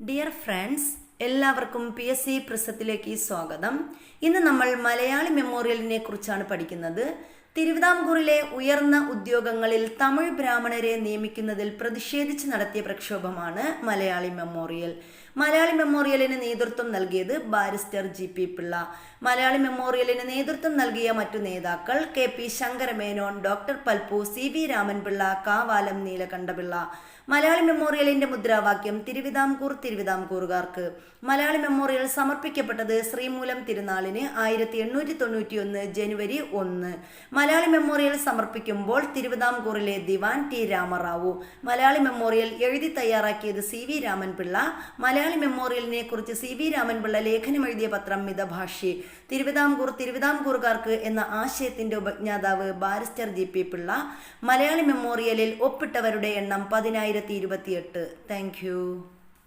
Dear friends, എല്ലാവർക്കും P S C പ്രസത്തിലേക്ക് സ്വാഗതം. ഇന്ന് നമ്മൾ മലയാളി മെമ്മോറിയലിനെ കുറിച്ചാണ് പഠിക്കുന്നത്. തിരുവിതാംകൂറിലെ ഉയർന്ന ഉദ്യോഗങ്ങളിൽ തമിഴ് ബ്രാഹ്മണരെ നിയമിക്കുന്നതിൽ പ്രതിഷേധിച്ച് നടത്തിയ പ്രക്ഷോഭമാണ് മലയാളി മെമ്മോറിയൽ. മലയാളി മെമ്മോറിയലിന് നേതൃത്വം നൽകിയത് barrister G P Pillai. Malayali മെമ്മോറിയലിന് നേതൃത്വം നൽകിയ മറ്റു നേതാക്കൾ K P Sankaramenon doctor Palpu C V Ramanpillai Kavalam Neelakantapillai. Malayali മെമ്മോറിയലിന്റെ മുദ്രാവാക്യം തിരുവിതാംകൂർ തിരുവിതാംകൂറുകാർക്ക്. മലയാളി മെമ്മോറിയൽ സമർപ്പിക്കപ്പെട്ടത് ശ്രീമൂലം തിരുനാളിന് ആയിരത്തി എണ്ണൂറ്റി തൊണ്ണൂറ്റി ഒന്ന് ജനുവരി ഒന്ന്. മലയാളി മെമ്മോറിയൽ സമർപ്പിക്കുമ്പോൾ തിരുവിതാംകൂറിലെ ദിവാൻ ടി രാമറാവു മലയാളി മെമ്മോറിയൽ എഴുതി തയ്യാറാക്കിയത് സി വി രാമൻപിള്ള മലയാളി മെമ്മോറിയലിനെ കുറിച്ച് സി വി രാമൻപിള്ള ലേഖനം എഴുതിയ പത്രം മിതഭാഷി. തിരുവിതാംകൂർ തിരുവിതാംകൂറുകാർക്ക് എന്ന ആശയത്തിന്റെ ഉപജ്ഞാതാവ് barrister G P Pillai Malayali മെമ്മോറിയലിൽ ഒപ്പിട്ടവരുടെ എണ്ണം പതിനായിരത്തി ഇരുപത്തിയെട്ട്. താങ്ക്